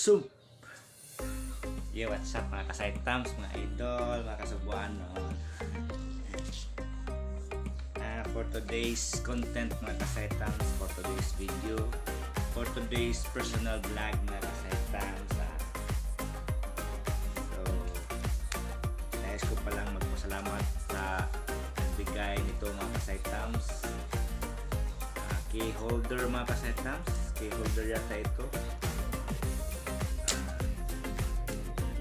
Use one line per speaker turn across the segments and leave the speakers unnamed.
Soup! Yo, what's up mga kasaitams, mga idol, mga kasubuan, no? Ah, for today's content mga kasaitams, for today's video, for today's personal vlog mga kasaitams, ah. So, nais ko palang magpasalamat sa nagbigay nito mga kasaitams. Ah, key holder mga kasaitams, key holder yata ito.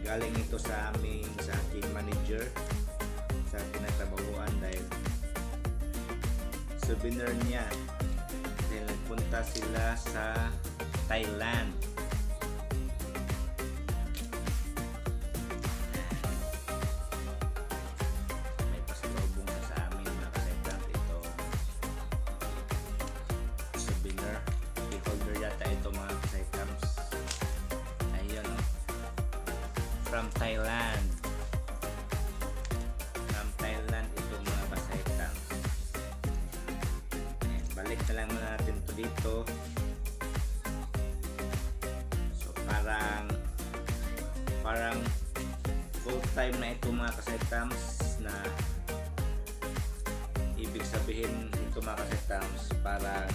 Galing ito sa aming sa aking manager sa tinatrabahuan dahil souvenir niya. Dahil nagpunta sila sa Thailand from Thailand. From Thailand ito mga kasaitang. Ayan, Balik na lang natin to dito. So parang parang full time na ito mga kasaitams na ibig sabihin ito mga kasaitams parang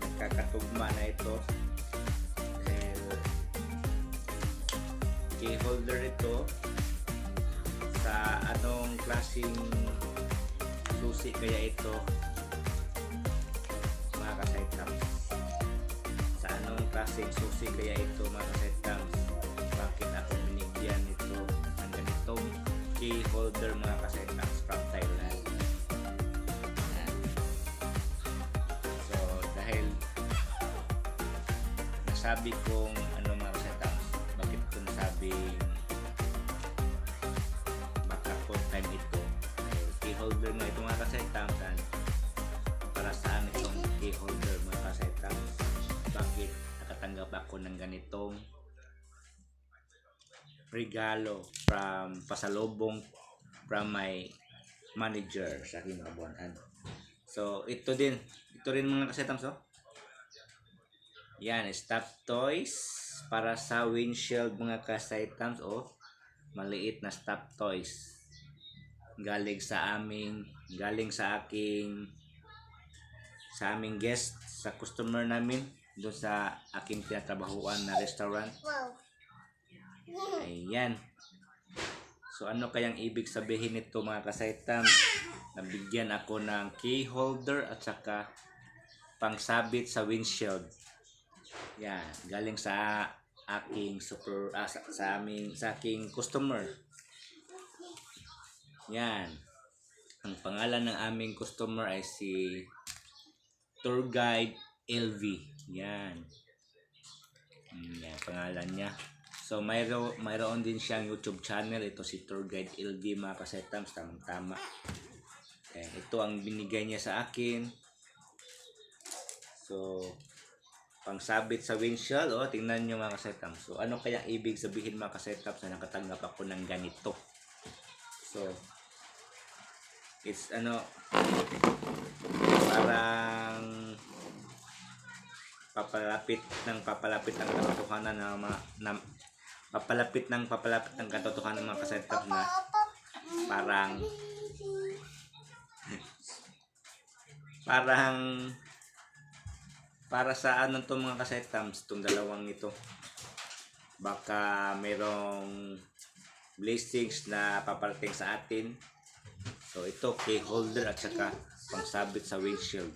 nagkakatugma na ito key holder ito sa anong klaseng susi kaya ito mga kasaitams? Sa anong klaseng susi kaya ito mga kasaitams? Bakit ako binigyan ito ng ganitong key holder mga kasaitams from Thailand? So dahil nasabi kong ano nasabing baka full time ito key holder nga ito mga kasaitams and para saan itong key holder mga kasaitams bakit nakatanggap ako ng ganitong regalo from pasalubong from my manager sa aking mga buwanan. So ito din ito rin mga kasaitams oh yan, stop toys para sa windshield mga kasaitams o maliit na stop toys. Galing sa aming galing sa aking sa aming guest sa customer namin doon sa aking tinatrabahuan na restaurant. Ayan. So ano kayang ibig sabihin nito mga kasaitam? Nabigyan ako ng key holder at saka pangsabit sa windshield. Yan, galing sa aking super ah, sa, sa aming sa aking customer. Yan. Ang pangalan ng aming customer ay si Tour Guide LV. Yan. Mm, Yan, pangalan niya. So, mayro, mayroon din siyang YouTube channel. Ito si Tour Guide LV mga kasetams. Tamang-tama. Ayan, ito ang binigay niya sa akin. So, pangsabit sa windshield. O, tingnan nyo mga kasetams. So, ano kaya ibig sabihin mga kasetams na nakatanggap ako ng ganito? So, it's ano, parang papalapit ng papalapit ng katotohanan ng mga na, papalapit ng papalapit ng katotohanan ng mga kasetap na parang parang para sa ano to mga kasetams itong dalawang ito. Baka mayroong blessings na paparating sa atin. So ito key holder at saka pangsabit sa windshield.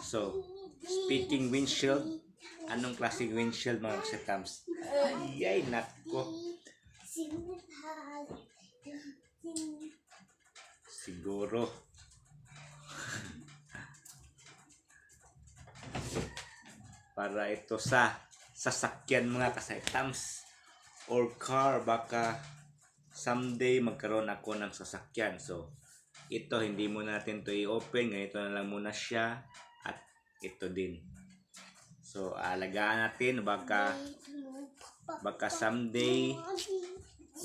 So speaking windshield anong klaseng windshield mga kasetams ay nako. Siguro para ito sa sasakyan mga kasaitams or car. Baka someday magkaroon ako ng sasakyan. So ito hindi mo natin to i-open. Ganito na lang muna siya at ito din. So alagaan natin. Baka baka someday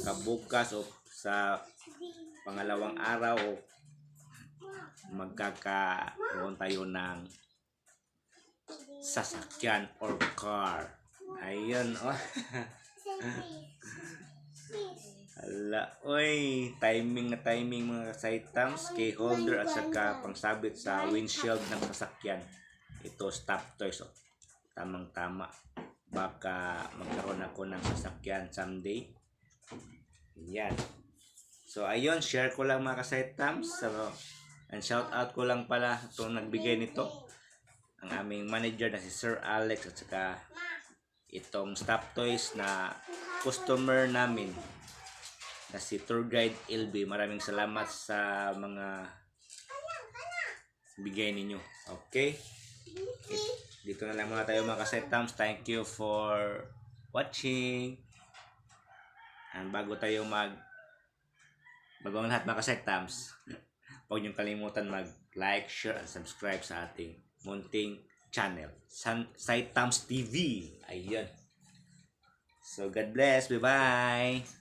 kabukas o sa pangalawang araw o magkakaroon tayo ng sasakyan or car. Ayun, oh. Ala, oy, timing na timing mga saitams, key holder at saka pangsabit sa windshield ng sasakyan. Ito stop toys, oh. Tamang tama. Baka magkaroon ako ng sasakyan someday. Yan. So, ayun, share ko lang mga kasaitams. So, and shout out ko lang pala itong nagbigay nito. Ang aming manager na si Sir Alex at saka itong stop toys na customer namin na si tour guide LB. Maraming salamat sa mga bigay ninyo. Okay? Dito na lang muna tayo mga kasetams. Thank you for watching. And bago tayo mag bago ang lahat mga kasetams, huwag niyong kalimutan mag-like, share, and subscribe sa ating munting channel. San Saitams TV. Ayun. So, God bless. Bye-bye.